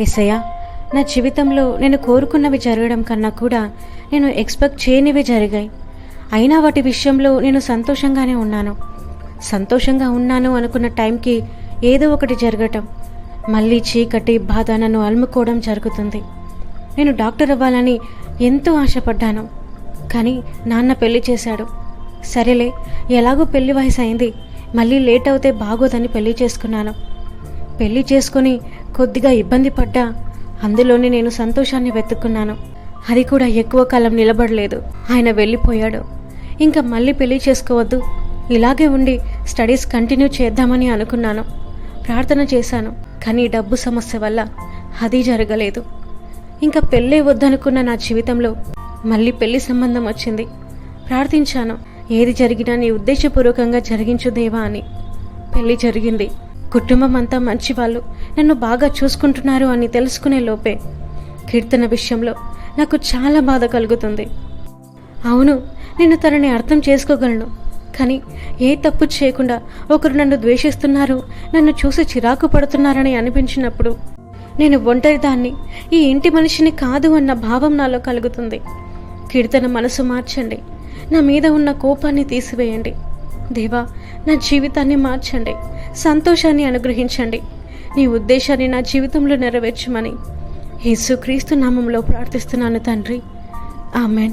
ఏసయ్యా నా జీవితంలో నేను కోరుకున్నవి జరగడం కన్నా కూడా నేను ఎక్స్పెక్ట్ చేయనివి జరిగాయి. అయినా వాటి విషయంలో నేను సంతోషంగానే ఉన్నాను. సంతోషంగా ఉన్నాను అనుకున్న టైంకి ఏదో ఒకటి జరగటం. మళ్ళీ చీకటి బాధ నన్ను అలుముకోవడం జరుగుతుంది. నేను డాక్టర్ అవ్వాలని ఎంతో ఆశపడ్డాను. కానీ నాన్న పెళ్ళి చేశాడు. సరేలే ఎలాగో పెళ్ళి వయసు అయింది మళ్ళీ లేట్ అవుతే బాగోదని పెళ్ళి చేసుకున్నాను. పెళ్ళి చేసుకుని కొద్దిగా ఇబ్బంది పడ్డా. అందులోనే నేను సంతోషాన్ని వెతుక్కున్నాను. అది కూడా ఎక్కువ కాలం నిలబడలేదు. ఆయన వెళ్ళిపోయాడు. ఇంకా మళ్ళీ పెళ్ళి చేసుకోవద్దు. ఇలాగే ఉండి స్టడీస్ కంటిన్యూ చేద్దామని అనుకున్నాను. ప్రార్థన చేశాను. కానీ డబ్బు సమస్య వల్ల అది జరగలేదు. ఇంకా పెళ్ళే వద్దనుకున్న నా జీవితంలో మళ్ళీ పెళ్ళి సంబంధం వచ్చింది. ప్రార్థించాను. ఏది జరిగినా నీ ఉద్దేశపూర్వకంగా జరిగించు దేవా అని. పెళ్ళి జరిగింది. కుటుంబం అంతా మంచివాళ్ళు. నన్ను బాగా చూసుకుంటున్నారు అని తెలుసుకునే లోపే కీర్తన విషయంలో నాకు చాలా బాధ కలుగుతుంది. అవును నేను తనని అర్థం చేసుకోగలను. కానీ ఏ తప్పు చేయకుండా ఒకరు నన్ను ద్వేషిస్తున్నారు నన్ను చూసి చిరాకు పడుతున్నారని అనిపించినప్పుడు నేను ఒంటరిదాన్ని ఈ ఇంటి మనిషిని కాదు అన్న భావం నాలో కలుగుతుంది. కీర్తన మనసు మార్చండి. నా మీద ఉన్న కోపాన్ని తీసివేయండి. దేవా నా జీవితాన్ని మార్చండి. సంతోషాన్ని అనుగ్రహించండి. నీ ఉద్దేశాన్ని నా జీవితంలో నెరవేర్చమని యేసుక్రీస్తు నామంలో ప్రార్థిస్తున్నాను తండ్రి. ఆమెన్.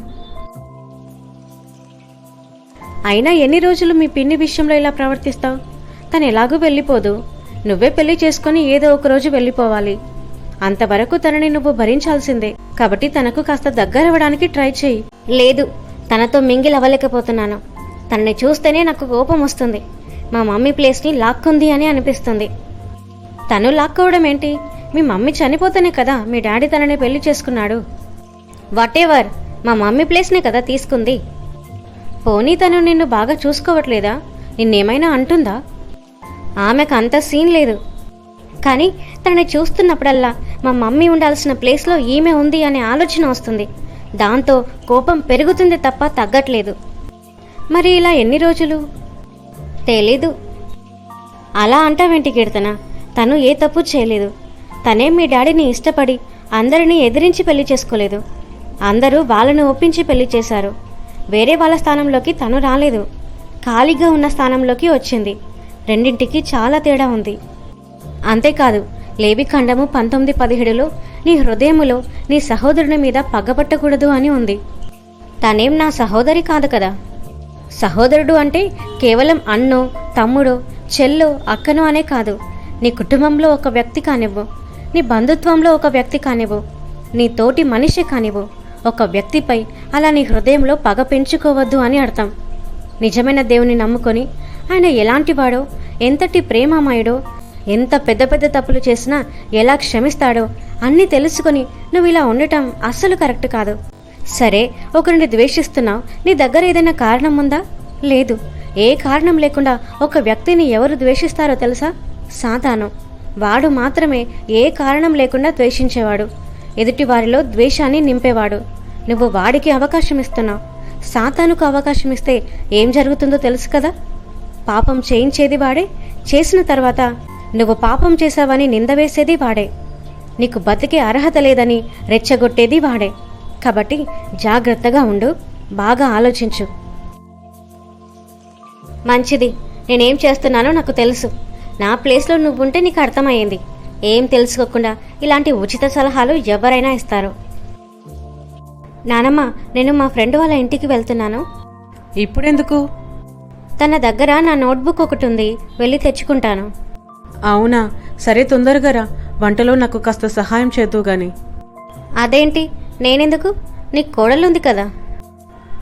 అయినా ఎన్ని రోజులు మీ పిన్ని విషయంలో ఇలా ప్రవర్తిస్తావు? తను ఎలాగూ వెళ్ళిపోదు. నువ్వే పెళ్ళి చేసుకొని ఏదో ఒక రోజు వెళ్ళిపోవాలి. అంతవరకు తనని నువ్వు భరించాల్సిందే. కాబట్టి తనకు కాస్త దగ్గరవ్వడానికి ట్రై చేయి. లేదు తనతో మింగిల్ అవ్వలేకపోతున్నాను తనని చూస్తేనే నాకు కోపం వస్తుంది. మా మమ్మీ ప్లేస్ని లాక్కుంది అని అనిపిస్తుంది. తను లాక్కోవడం ఏంటి? మీ మమ్మీ చనిపోతేనే కదా మీ డాడీ తనని పెళ్ళి చేసుకున్నాడు. వాటెవర్? మా మమ్మీ ప్లేస్నే కదా తీసుకుంది. పోనీ తను నిన్ను బాగా చూసుకోవట్లేదా? నిన్నేమైనా అంటుందా? ఆమెకు అంత సీన్ లేదు. కానీ తనని చూస్తున్నప్పుడల్లా మా మమ్మీ ఉండాల్సిన ప్లేస్లో ఈమె ఉంది అనే ఆలోచన వస్తుంది. దాంతో కోపం పెరుగుతుంది తప్ప తగ్గట్లేదు. మరి ఇలా ఎన్ని రోజులు? తెలీదు. అలా అంటావేంటి కీర్తన. తను ఏ తప్పు చేయలేదు. తనే మీ డాడీని ఇష్టపడి అందరినీ ఎదిరించి పెళ్ళి చేసుకోలేదు. అందరూ వాళ్ళను ఒప్పించి పెళ్ళి చేశారు. వేరే వాళ్ళ స్థానంలోకి తను రాలేదు. ఖాళీగా ఉన్న స్థానంలోకి వచ్చింది. రెండింటికి చాలా తేడా ఉంది. అంతేకాదు లేవి ఖండము పంతొమ్మిది పదిహేడులో నీ హృదయములో నీ సహోదరుని మీద పగబట్టకూడదు అని ఉంది. తనేం నా సహోదరి కాదు కదా? సహోదరుడు అంటే కేవలం అన్నో తమ్ముడో చెల్లో అక్కనో అనే కాదు. నీ కుటుంబంలో ఒక వ్యక్తి కానివ్వు నీ బంధుత్వంలో ఒక వ్యక్తి కానివ్వు నీ తోటి మనిషి కానివ్వు ఒక వ్యక్తిపై అలా నీ హృదయంలో పగ పెంచుకోవద్దు అని అర్థం. నిజమైన దేవుని నమ్ముకొని ఆయన ఎలాంటివాడో ఎంతటి ప్రేమామయుడో ఎంత పెద్ద పెద్ద తప్పులు చేసినా ఎలా క్షమిస్తాడో అన్నీ తెలుసుకొని నువ్వు ఇలా ఉండటం అస్సలు కరెక్ట్ కాదు. సరే ఒకరిని ద్వేషిస్తున్నావు నీ దగ్గర ఏదైనా కారణం ఉందా? లేదు. ఏ కారణం లేకుండా ఒక వ్యక్తిని ఎవరు ద్వేషిస్తారో తెలుసా? సాతాను. వాడు మాత్రమే ఏ కారణం లేకుండా ద్వేషించేవాడు. ఎదుటి వారిలో ద్వేషాన్ని నింపేవాడు. నువ్వు వాడికి అవకాశం ఇస్తున్నావు. సాతానుకు అవకాశం ఇస్తే ఏం జరుగుతుందో తెలుసు కదా? పాపం చేయించేది వాడే. చేసిన తర్వాత నువ్వు పాపం చేశావని నింద వేసేది వాడే. నీకు బతికే అర్హత లేదని రెచ్చగొట్టేది వాడే. కాబట్టి జాగ్రత్తగా ఉండు బాగా ఆలోచించు. మంచిది నేనేం చేస్తున్నానో నాకు తెలుసు. నా ప్లేస్లో నువ్వుంటే నీకు అర్థమయ్యింది. ఏం తెలుసుకోకుండా ఇలాంటి ఉచిత సలహాలు ఎవరైనా ఇస్తారు. నానమ్మ నేను మా ఫ్రెండ్ వాళ్ళ ఇంటికి వెళ్తున్నాను. ఇప్పుడెందుకు? తన దగ్గర నా నోట్బుక్ ఒకటి ఉంది వెళ్ళి తెచ్చుకుంటాను. అవునా? సరే తొందరగా రా. వంటలో నాకు కాస్త సహాయం చేద్దువు గాని. అదేంటి? నేనెందుకు? నీకు కోడలుంది కదా.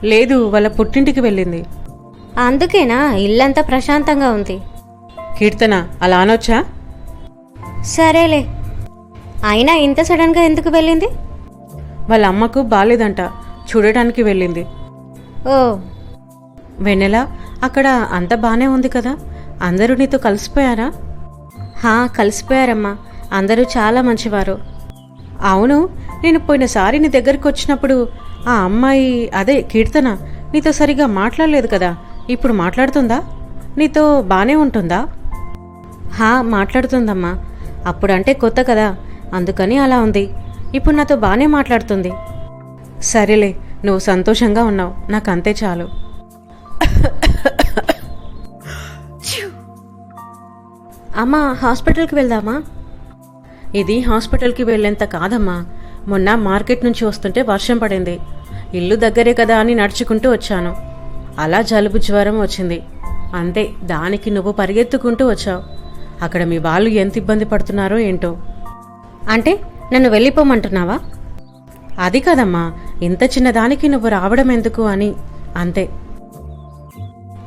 లేదు వాళ్ళ పుట్టింటికి వెళ్ళింది. అందుకేనా? ఇల్లంతా ప్రశాంతంగా ఉంది. కీర్తన అలా అనొచ్చా? సరేలే. అయినా ఇంత సడన్గా ఎందుకు వెళ్ళింది? వాళ్ళ అమ్మకు బాలేదంట. చూడటానికి వెళ్ళింది. ఓ. వెన్నెల అక్కడ అంత బానే ఉంది కదా. అందరూ నీతో కలిసిపోయారా? హా కలిసిపోయారమ్మా. అందరూ చాలా మంచివారు. అవును నేను పోయినసారి నీ దగ్గరికి వచ్చినప్పుడు ఆ అమ్మాయి అదే కీర్తన నీతో సరిగా మాట్లాడలేదు కదా. ఇప్పుడు మాట్లాడుతుందా? నీతో బానే ఉంటుందా? హా మాట్లాడుతుందమ్మా. అప్పుడంటే కొత్త కదా. అందుకని అలా ఉంది. ఇప్పుడు నాతో బాగానే మాట్లాడుతుంది. సరేలే నువ్వు సంతోషంగా ఉన్నావు. నాకు అంతే చాలు అమ్మ హాస్పిటల్కి వెళ్దామా? ఇది హాస్పిటల్కి వెళ్ళేంత కాదమ్మా. మొన్న మార్కెట్ నుంచి వస్తుంటే వర్షం పడింది. ఇల్లు దగ్గరే కదా అని నడుచుకుంటూ వచ్చాను. అలా జలుబు జ్వరం వచ్చింది. అంతే దానికి నువ్వు పరిగెత్తుకుంటూ వచ్చావు. అక్కడ మీ వాళ్ళు ఎంత ఇబ్బంది పడుతున్నారో ఏంటో. అంటే నన్ను వెళ్ళిపోమంటున్నావా? అది కాదమ్మా ఇంత చిన్నదానికి నువ్వు రావడం ఎందుకు అని. అంతే.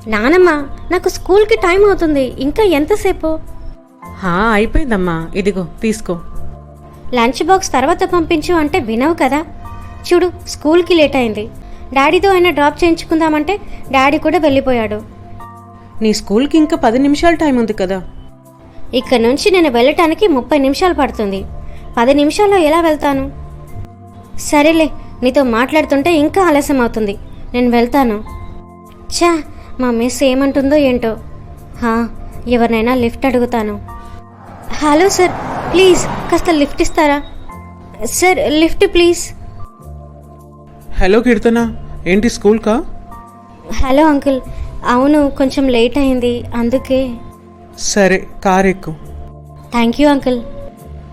నానమ్మ నాకు స్కూల్కి టైం అవుతుంది. ఇంకా ఎంతసేపు? హా అయిపోయిందమ్మా. ఇదిగో తీసుకో. లంచ్ బాక్స్ తర్వాత పంపించు అంటే వినవు కదా. చూడు స్కూల్కి లేట్ అయింది. డాడీతో అయినా డ్రాప్ చేయించుకుందామంటే డాడీ కూడా వెళ్ళిపోయాడు. నీ స్కూల్కి ఇంకా పది నిమిషాల టైం ఉంది కదా. ఇక్కడ నుంచి నేను వెళ్ళటానికి ముప్పై నిమిషాలు పడుతుంది. పది నిమిషాల్లో ఎలా వెళ్తాను? సరేలే నీతో మాట్లాడుతుంటే ఇంకా ఆలస్యం అవుతుంది. నేను వెళ్తాను. ఛా మా మిస్ ఏమంటుందో ఏంటో. హా ఎవరినైనా లిఫ్ట్ అడుగుతాను. హలో సార్ ప్లీజ్ కాస్త లిఫ్ట్ ఇస్తారా? Sir lift please. Hello Keerthana ఏంటి స్కూల్కా హలో అంకుల్ అవును కొంచెం లేట్ అయింది అందుకే. సరే కార్ ఎక్కు. Thank you uncle.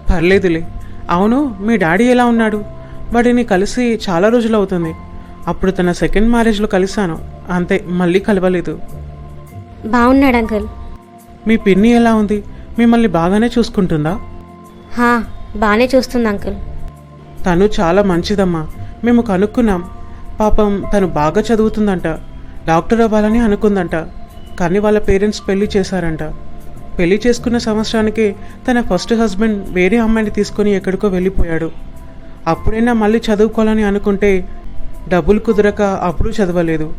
పర్లేదులే. అవును మీ డాడీ ఎలా ఉన్నాడు? వాడిని కలిసి చాలా రోజులు అవుతుంది. అప్పుడు తన సెకండ్ మ్యారేజ్లో కలిశాను. అంతే మళ్ళీ కలవలేదు. బాగున్నాడు అంకుల్. మీ పిన్ని ఎలా ఉంది? మిమ్మల్ని బాగానే చూసుకుంటుందా? హా బాగానే చూస్తుంది అంకుల్. తను చాలా మంచిదమ్మా. మేము కనుక్కున్నాం. పాపం తను బాగా చదువుతుందంట. డాక్టర్ అవ్వాలని అనుకుందంట. కానీ వాళ్ళ పేరెంట్స్ పెళ్ళి చేశారంట. పెళ్ళి చేసుకున్న సంవత్సరానికి తన ఫస్ట్ హస్బెండ్ వేరే అమ్మాయిని తీసుకొని ఎక్కడికో వెళ్ళిపోయాడు. అప్పుడైనా మళ్ళీ చదువుకోవాలని అనుకుంటే డబ్బులు కుదరక అప్పుడు చదవలేదు.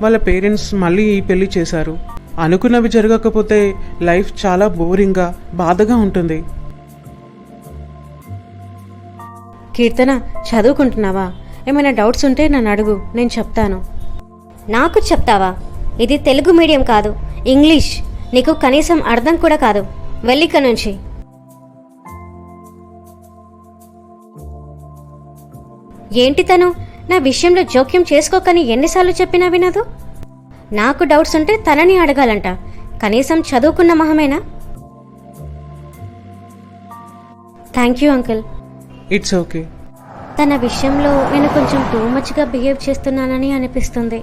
వాళ్ళ పేరెంట్స్ మళ్ళీ ఈ పెళ్ళి చేశారు. అనుకున్నవి జరగకపోతే లైఫ్ చాలా బోరింగ్గా బాధగా ఉంటుంది. కీర్తన చదువుకుంటున్నావా? ఏమైనా డౌట్స్ ఉంటే నన్ను అడుగు నేను చెప్తాను. నాకు చెప్తావా? ఇది తెలుగు మీడియం కాదు ఇంగ్లీష్. నీకు కనీసం అర్థం కూడా కాదు. వెళ్ళిక నుంచి. ఏంటి తను? నా విషయంలో జోక్యం చేసుకోకని ఎన్నిసార్లు చెప్పినా వినదు? నాకు డౌట్స్ ఉంటే తనని అడగాలంట. కనీసం చదువుకున్న మహమేనా? Thank you uncle. It's okay తన విషయంలో నేను కొంచెం టూ మచ్గా బిహేవ్ చేస్తున్నానని అనిపిస్తుంది.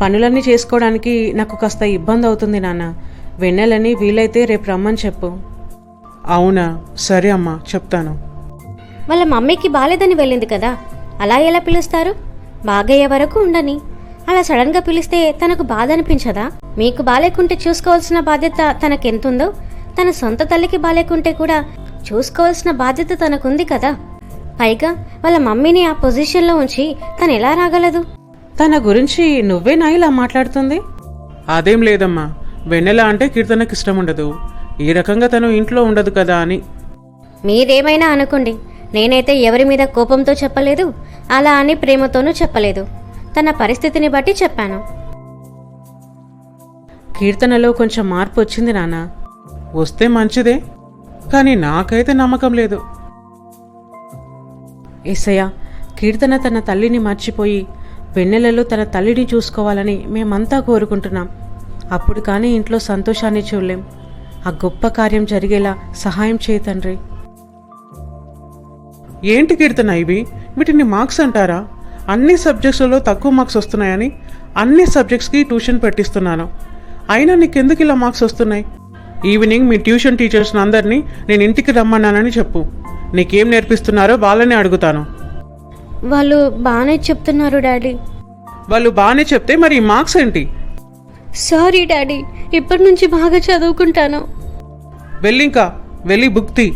పనులన్నీ చేసుకోవడానికి నాకు కాస్త ఇబ్బంది అవుతుంది నాన్న. వెన్నెలని వీలైతే రేపు రమ్మని చెప్పు. అవునా? సరే అమ్మా. చెప్తాను. వాళ్ళ మమ్మీకి బాలేదని వెళ్ళింది కదా. అలా ఎలా పిలుస్తారు? బాగయ్యే వరకు ఉండని. అలా సడన్గా పిలిస్తే తనకు బాధ అనిపించదా? మీకు బాలేకుంటే చూసుకోవాల్సిన బాధ్యత తనకెంతుందో? తన సొంత తల్లికి బాలేకుంటే కూడా చూసుకోవాల్సిన బాధ్యత తనకుంది కదా. పైగా వాళ్ళ మమ్మీని ఆ పొజిషన్లో ఉంచి తను ఎలా రాగలదు? తన గురించి నువ్వేనా ఇలా మాట్లాడుతుంది? అదేం లేదమ్మా. వెన్నెల అంటే కీర్తనకి ఇష్టం ఉండదు. ఈ రకంగా తను ఇంట్లో ఉండదు కదా అని. మీరేమైనా అనుకోండి. నేనైతే ఎవరి మీద కోపంతో చెప్పలేదు అలా అని ప్రేమతోనూ చెప్పలేదు. తన పరిస్థితిని బట్టి చెప్పాను. కీర్తనలో కొంచెం మార్పు వచ్చింది నాన్న. వస్తే మంచిదే. కానీ నాకైతే నమ్మకం లేదు. ఏసయ్య కీర్తన తన తల్లిని మర్చిపోయి వెన్నెలలో తన తల్లిని చూసుకోవాలని మేమంతా కోరుకుంటున్నాం. అప్పుడు కానీ ఇంట్లో సంతోషాన్ని చూడలేం. ఆ గొప్ప కార్యం జరిగేలా సహాయం చేయి తండ్రి. ఏంటి కీర్తన ఇవి? వీటిని మార్క్స్ అంటారా? అన్ని సబ్జెక్ట్స్లలో తక్కువ మార్క్స్ వస్తున్నాయని అన్ని సబ్జెక్ట్స్కి ట్యూషన్ పెట్టిస్తున్నాను. అయినా నీకెందుకు ఇలా మార్క్స్ వస్తున్నాయి? ఈవినింగ్ మీ ట్యూషన్ టీచర్స్ని అందరినీ నేను ఇంటికి రమ్మన్నానని చెప్పు. నీకేం నేర్పిస్తున్నారో వాళ్ళని అడుగుతాను. వాళ్ళు బాగానే చెప్తున్నారు డాడీ. వాళ్ళు బాగానే చెప్తే మరి మార్క్స్ ఏంటి? Sorry daddy. ఇప్పటి నుంచి బాగా చదువుకుంటాను. వెళ్ళింకా వెళ్ళి బుక్ తీ.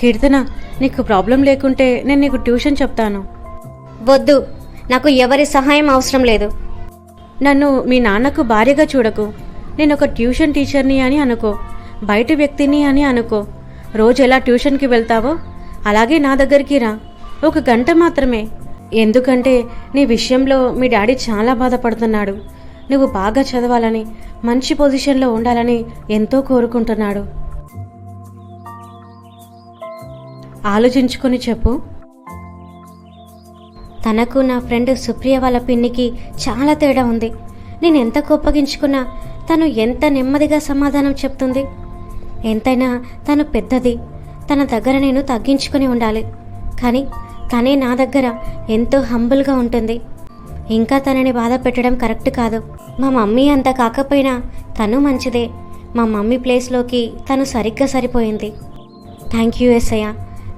కీర్తన నీకు ప్రాబ్లం లేకుంటే నేను నీకు ట్యూషన్ చెప్తాను. వద్దు. నాకు ఎవరి సహాయం అవసరం లేదు. నన్ను మీ నాన్నకు భార్యగా చూడకు. నేను ఒక ట్యూషన్ టీచర్ని అని అనుకో. బయట వ్యక్తిని అని అనుకో. రోజు ఎలా ట్యూషన్కి వెళ్తావో అలాగే నా దగ్గరికి రా. ఒక గంట మాత్రమే. ఎందుకంటే నీ విషయంలో మీ డాడీ చాలా బాధపడుతున్నాడు. నువ్వు బాగా చదవాలని మంచి పొజిషన్లో ఉండాలని ఎంతో కోరుకుంటున్నాడు. ఆలోచించుకొని చెప్పు. తనకు నా ఫ్రెండ్ సుప్రియ వాళ్ళ పిన్నికి చాలా తేడా ఉంది. నేను ఎంత కోపగించుకున్నా తను ఎంత నెమ్మదిగా సమాధానం చెప్తుంది. ఎంతైనా తను పెద్దది. తన దగ్గర నేను తగ్గించుకొని ఉండాలి. కానీ తనే నా దగ్గర ఎంతో హంబుల్గా ఉంటుంది. ఇంకా తనని బాధ పెట్టడం కరెక్ట్ కాదు. మా మమ్మీ అంత కాకపోయినా తను మంచిదే. మా మమ్మీ ప్లేస్లోకి తను సరిగ్గా సరిపోయింది. థ్యాంక్ యూ ఎస్ఐయ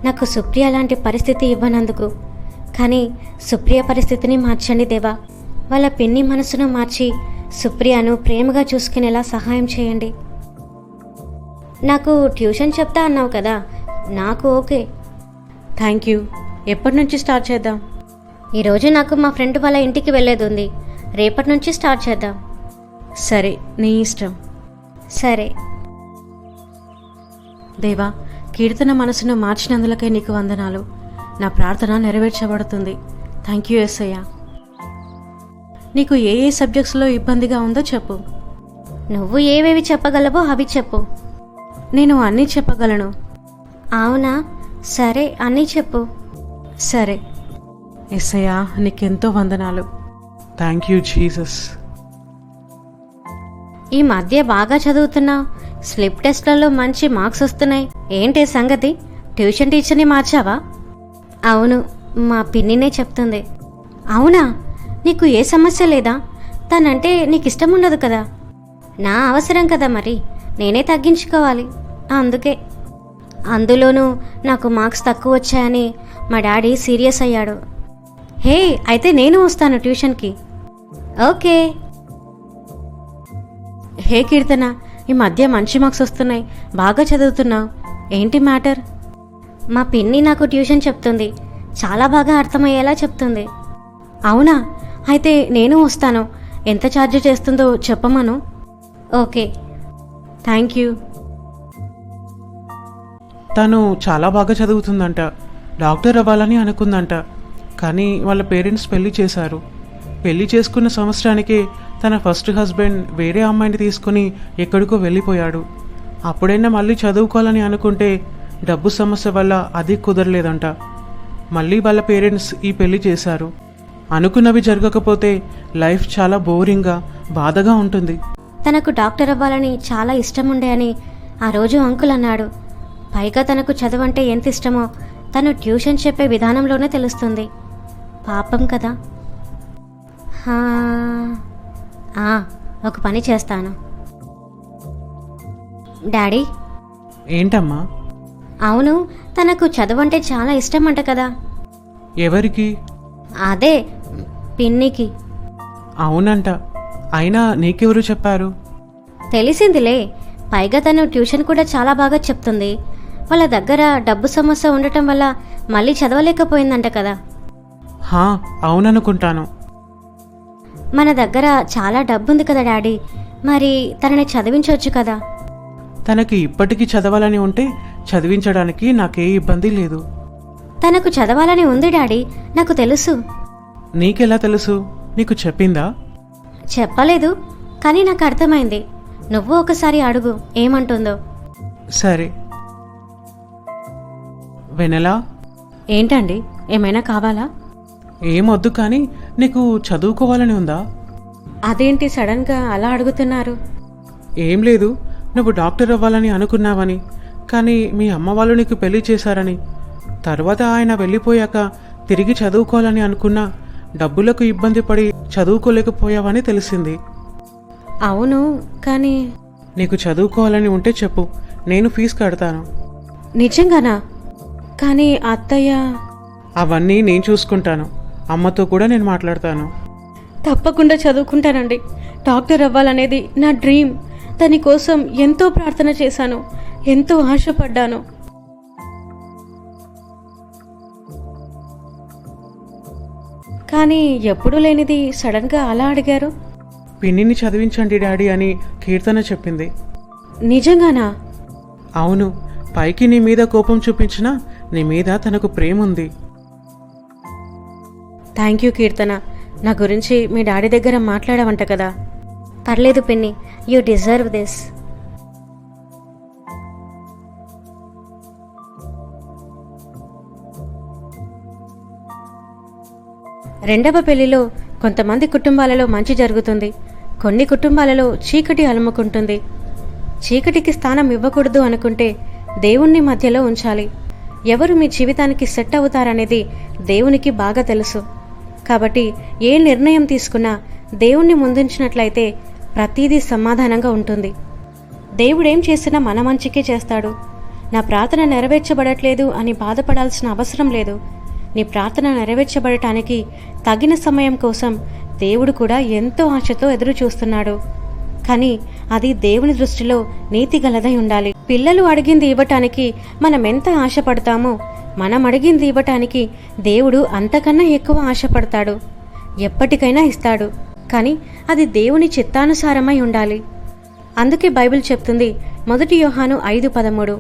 నాకు సుప్రియ లాంటి పరిస్థితి ఇవ్వనందుకు. కానీ సుప్రియ పరిస్థితిని మార్చండి దేవా. వాళ్ళ పిన్ని మనసును మార్చి సుప్రియను ప్రేమగా చూసుకునేలా సహాయం చేయండి. నాకు ట్యూషన్ చెప్తా అన్నావు కదా నాకు ఓకే. Thank you. ఎప్పటి నుంచి స్టార్ట్ చేద్దాం? ఈరోజు నాకు మా ఫ్రెండ్ వాళ్ళ ఇంటికి వెళ్ళేది ఉంది రేపటి నుంచి స్టార్ట్ చేద్దాం. సరే నీ ఇష్టం. సరే. దేవా కీర్తన మనసును మార్చినందులకే నీకు వందనాలు. నా ప్రార్థన నెరవేర్చబడుతుంది. థ్యాంక్ యూ ఎస్ఐయ నీకు ఏ ఏ సబ్జెక్ట్స్లో ఇబ్బందిగా ఉందో చెప్పు. నువ్వు ఏవేవి చెప్పగలవో అవి చెప్పు. నేను అన్నీ చెప్పగలను. అవునా? సరే అన్నీ చెప్పు. సరే. ఎస్ఐయా నీకెంతో వందనాలు. థ్యాంక్ యూ జీసస్ ఈ మధ్య బాగా చదువుతున్నావు స్లిప్ టెస్ట్లలో మంచి మార్క్స్ వస్తున్నాయి. ఏంటి సంగతి? ట్యూషన్ టీచర్ని మార్చావా? అవును మా పిన్నినే చెప్తుంది. అవునా? నీకు ఏ సమస్య లేదా? తనంటే నీకు ఇష్టం ఉండదు కదా. నా అవసరం కదా మరి. నేనే తగ్గించుకోవాలి. అందుకే. అందులోనూ నాకు మార్క్స్ తక్కువ వచ్చాయని మా డాడీ సీరియస్ అయ్యాడు. హే అయితే నేను వస్తాను ట్యూషన్కి. ఓకే. హే కీర్తన ఈ మధ్య మంచి మార్క్స్ వస్తున్నాయి. బాగా చదువుతున్నావు. ఏంటి మ్యాటర్? మా పిన్ని నాకు ట్యూషన్ చెప్తుంది. చాలా బాగా అర్థమయ్యేలా చెప్తుంది. అవునా? అయితే నేను వస్తాను. ఎంత ఛార్జ్ చేస్తుందో చెప్పమను. ఓకే. Thank you. తను చాలా బాగా చదువుతుందంట. డాక్టర్ అవ్వాలని అనుకుందంట. కానీ వాళ్ళ పేరెంట్స్ పెళ్ళి చేశారు. పెళ్ళి చేసుకున్న సంవత్సరానికే తన ఫస్ట్ హస్బెండ్ వేరే అమ్మాయిని తీసుకుని ఎక్కడికో వెళ్ళిపోయాడు. అప్పుడైనా మళ్ళీ చదువుకోవాలని అనుకుంటే డబ్బు సమస్య వల్ల అది కుదరలేదంట. మళ్ళీ వాళ్ళ పేరెంట్స్ ఈ పెళ్ళి చేశారు. అనుకున్నవి జరగకపోతే లైఫ్ చాలా బోరింగ్గా బాధగా ఉంటుంది. తనకు డాక్టర్ అవ్వాలని చాలా ఇష్టం ఉండే అని ఆ రోజు అంకుల్ అన్నాడు. పైగా తనకు చదువంటే ఎంత ఇష్టమో తను ట్యూషన్ చెప్పే విధానంలోనే తెలుస్తుంది. పాపం కదా. ఒక పని చేస్తాను. డాడీ? ఏంటమ్మా? అవును తనకు చదువంటే చాలా ఇష్టం అంట కదా. ఎవరికి? అదే పిన్నికి. అవునంట. అయినా నీకెవరు చెప్పారు? తెలిసిందిలే. పైగా తను ట్యూషన్ కూడా చాలా బాగా చెప్తుంది. వాళ్ళ దగ్గర డబ్బు సమస్య ఉండటం వల్ల మళ్ళీ చదవలేకపోయిందంట కదా. హా అవుననుకుంటాను. మన దగ్గర చాలా డబ్బు ఉంది కదా డాడీ. మరి తనని చదివించవచ్చు కదా. తనకి ఇప్పటికీ చదవాలని ఉంటే చదివించడానికి నాకే ఇబ్బంది లేదు. తనకు చదవాలని ఉంది డాడీ. నాకు తెలుసు. నీకెలా తెలుసు? నీకు చెప్పిందా? చెప్పలేదు కానీ నాకు అర్థమైంది. నువ్వు ఒకసారి అడుగు ఏమంటుందో. సరే. వెనలా ఏంటండి? ఏమైనా కావాలా? ఏమొద్దు కానీ నీకు చదువుకోవాలని ఉందా? అదేంటి సడన్గా అలా అడుగుతున్నారు? ఏం లేదు నువ్వు డాక్టర్ అవ్వాలని అనుకున్నావని. కానీ మీ అమ్మ వాళ్ళు నీకు పెళ్ళి చేశారని. తర్వాత ఆయన వెళ్ళిపోయాక తిరిగి చదువుకోవాలని అనుకున్నా డబ్బులకు ఇబ్బంది పడి చదువుకోలేకపోయావని తెలిసింది. అవును కానీ నీకు చదువుకోవాలని ఉంటే చెప్పు నేను ఫీజు కడతాను. నిజంగానా? కానీ అత్తయ్య అవన్నీ నేను చూసుకుంటాను. అమ్మతో కూడా నేను మాట్లాడతాను. తప్పకుండా చదువుకుంటానండి. డాక్టర్ అవ్వాలనేది నా డ్రీమ్. దానికోసం ఎంతో ప్రార్థన చేశాను. ఎంతో ఆశపడ్డాను. కానీ ఎప్పుడూ లేనిది సడన్గా అలా అడిగారు? పిన్నిని చదివించండి డాడీ అని కీర్తన చెప్పింది. నిజంగానా? అవును పైకి నీ మీద కోపం చూపించినా నీ మీద తనకు ప్రేమ ఉంది థ్యాంక్ యూ కీర్తన. నా గురించి మీ డాడీ దగ్గర మాట్లాడవంట కదా. పర్లేదు పిన్ని యూ డిజర్వ్ దిస్. రెండవ పెళ్ళిలో కొంతమంది కుటుంబాలలో మంచి జరుగుతుంది. కొన్ని కుటుంబాలలో చీకటి అలుముకుంటుంది. చీకటికి స్థానం ఇవ్వకూడదు అనుకుంటే దేవుణ్ణి మధ్యలో ఉంచాలి. ఎవరు మీ జీవితానికి సెట్ అవుతారనేది దేవునికి బాగా తెలుసు. కాబట్టి ఏ నిర్ణయం తీసుకున్నా దేవుణ్ణి ముందుంచినట్లయితే ప్రతీదీ సమాధానంగా ఉంటుంది. దేవుడేం చేసినా మన మంచికే చేస్తాడు. నా ప్రార్థన నెరవేర్చబడట్లేదు అని బాధపడాల్సిన అవసరం లేదు. నీ ప్రార్థన నెరవేర్చబడటానికి తగిన సమయం కోసం దేవుడు కూడా ఎంతో ఆశతో ఎదురు చూస్తున్నాడు. కానీ అది దేవుని దృష్టిలో నీతి గలదై ఉండాలి. పిల్లలు అడిగింది ఇవ్వటానికి మనం ఎంత ఆశపడతామో మనం అడిగింది ఇవ్వటానికి దేవుడు అంతకన్నా ఎక్కువ ఆశపడతాడు. ఎప్పటికైనా ఇస్తాడు. కానీ అది దేవుని చిత్తానుసారమై ఉండాలి. అందుకే బైబిల్ చెప్తుంది మొదటి యోహాను ఐదు పదమూడు.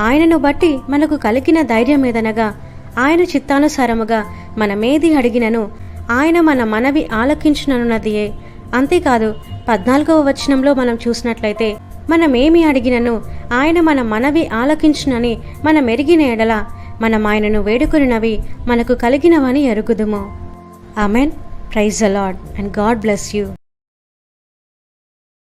ఆయనను బట్టి మనకు కలిగిన ధైర్యం ఏదనగా ఆయన చిత్తానుసారముగా మనమేది అడిగినను ఆయన మన మనవి ఆలకించుననున్నదియే. అంతేకాదు పద్నాలుగవ వచనంలో మనం చూసినట్లయితే మనమేమి అడిగినను ఆయన మన మనవి ఆలకించునని మనం ఎరిగిన ఎడల మనం ఆయనను వేడుకొనినవి మనకు కలిగినవని ఎరుగుదుము. Amen. Praise the Lord and God bless you.